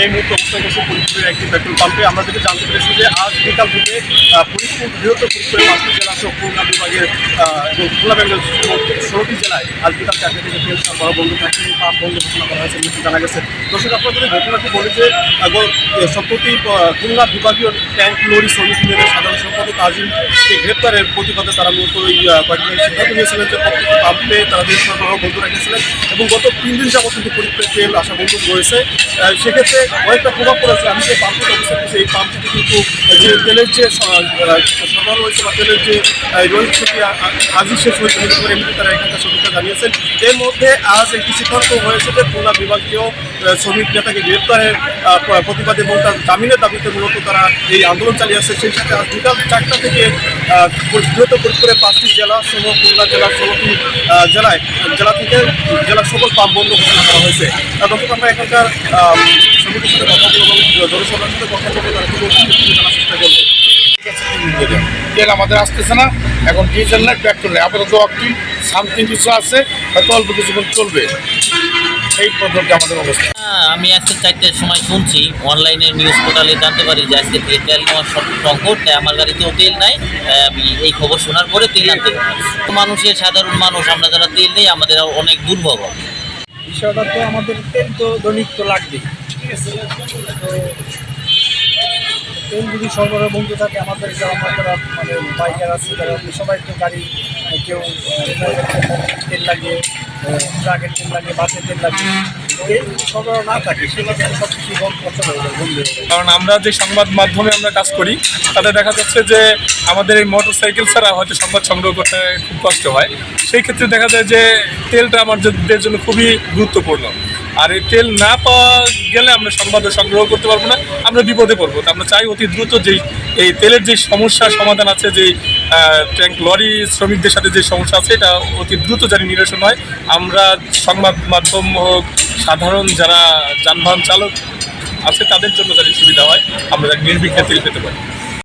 এই মুহূর্তে অবস্থান করছি ফরিদপুরের একটি পেট্রোল পাম্পে। আমরা যেটা জানতে পেরেছি যে আজ বিকাল থেকে ফরিদপুর বৃহত্তর ফরিদপুরের পাঁচটি জেলা সহ খুলনা বিভাগের এবং খুলনা বিভাগের ষোলোটি জেলায় আজ বিকাল থেকে তেল সরবরাহ বন্ধ থাকছে পাম্প বন্ধ ঘোষণা করা হয়েছে বলে জানা গেছে। দর্শক আপনারা যদি ঘটনাটি বলি যে সম্প্রতি খুলনা বিভাগীয় ট্যাঙ্ক লরি শ্রমিক ইউনিয়নের সাধারণ সম্পাদক আজিমকে গ্রেপ্তারের প্রতিবাদে তারা মূলত আহ, কয়েকদিন সিদ্ধান্ত নিয়েছিলেন যে প্রত্যেকটি পাম্পে তারা তেল সরবরাহ বন্ধ রেখেছিলেন এবং গত তিন দিন যাবত কিন্তু ফরিদপুরে তেল আসা বন্ধ রয়েছে। সেক্ষেত্রে অনেকটা প্রভাব পড়েছে। আমি যে পাম্পটি অবস্থা করছি এই পাম্পটি কিন্তু যে তেলের যে সরবরাহ রয়েছে বা তেলের যে রয়েছে আজই শেষ হয়েছে বলে করে তারা এখানকার শ্রমিকরা জানিয়েছেন। এর মধ্যে আজ একটি সিদ্ধান্ত হয়েছে যে খুলনা বিভাগীয় শ্রমিক নেতাকে গ্রেপ্তারের প্রতিবাদে এবং তার জামিনের দাবিতে মূলত তারা এই আন্দোলন চালিয়ে আসছে। সেই সাথে আজ বিকাল চারটা থেকে বৃহত্তর ফরিদপুরের পাঁচটি জেলা সহ খুলনা জেলার ষোলোটি জেলায়, জেলা থেকে জেলার সকল পাম্প বন্ধ ঘোষণা করা হয়েছে। দর্শক, আমরা এখানকার শ্রমিকের সাথে কথা বলব এবং জনসাধারণের সাথে কথা বলব, তারা চেষ্টা করব। তেল আমাদের আসতেছে না। এখন ডিজেল নাই পেট্রোল নেই আপাতত একটি সামথিং কিছু আছে হয়তো অল্প কিছুক্ষণ চলবে। এই পর্যন্ত আমাদের অবস্থা। হ্যাঁ, আমি আজকে চারটের সময় শুনছি অনলাইনে নিউজ পোর্টালে জানতে পারি যে আজকে থেকে তেল নেওয়ার সব সংকট তাই আমার গাড়িতেও তেল নাই। আমি এই খবর শোনার পরে তেল আনতে। মানুষের সাধারণ মানুষ আমরা যারা তেল নেই আমাদের অনেক দুর্ভোগ। হবে। বিষয়টা তো আমাদের তেল তো দৈনিক তো লাগবেই। ঠিক আছে? তো তেল যদি সরবরাহ বন্ধ থাকে, আমাদের যারা মানে বাইকার আছে যারা সবাই তো গাড়ি কেউ তেল লাগে ট্রাকের তেল লাগে বাসের তেল লাগে কারণ আমরা যে সংবাদ মাধ্যমে আমরা কাজ করি, তাতে দেখা যাচ্ছে যে আমাদের এই মোটর সাইকেল ছাড়া হয়তো সংবাদ সংগ্রহ করতে খুব কষ্ট হয়। সেই ক্ষেত্রে দেখা যায় যে তেলটা আমাদের জন্য খুবই গুরুত্বপূর্ণ। আর এই তেল না পাওয়া গেলে আমরা সংবাদও সংগ্রহ করতে পারব না, আমরা বিপদে পড়ব। তো আমরা চাই অতি দ্রুত যেই, এই তেলের যে সমস্যার সমাধান আছে যে ট্যাঙ্ক লরি শ্রমিকদের সাথে যে সমস্যা আছে, এটা অতি দ্রুত জানি নিরসন হয়। আমরা সংবাদ মাধ্যম হোক, সাধারণ যারা যানবাহন চালক আছে, তাদের জন্য যাতে সুবিধা হয়। আমরা নির্বিঘ্নে তেল পেতে পারি।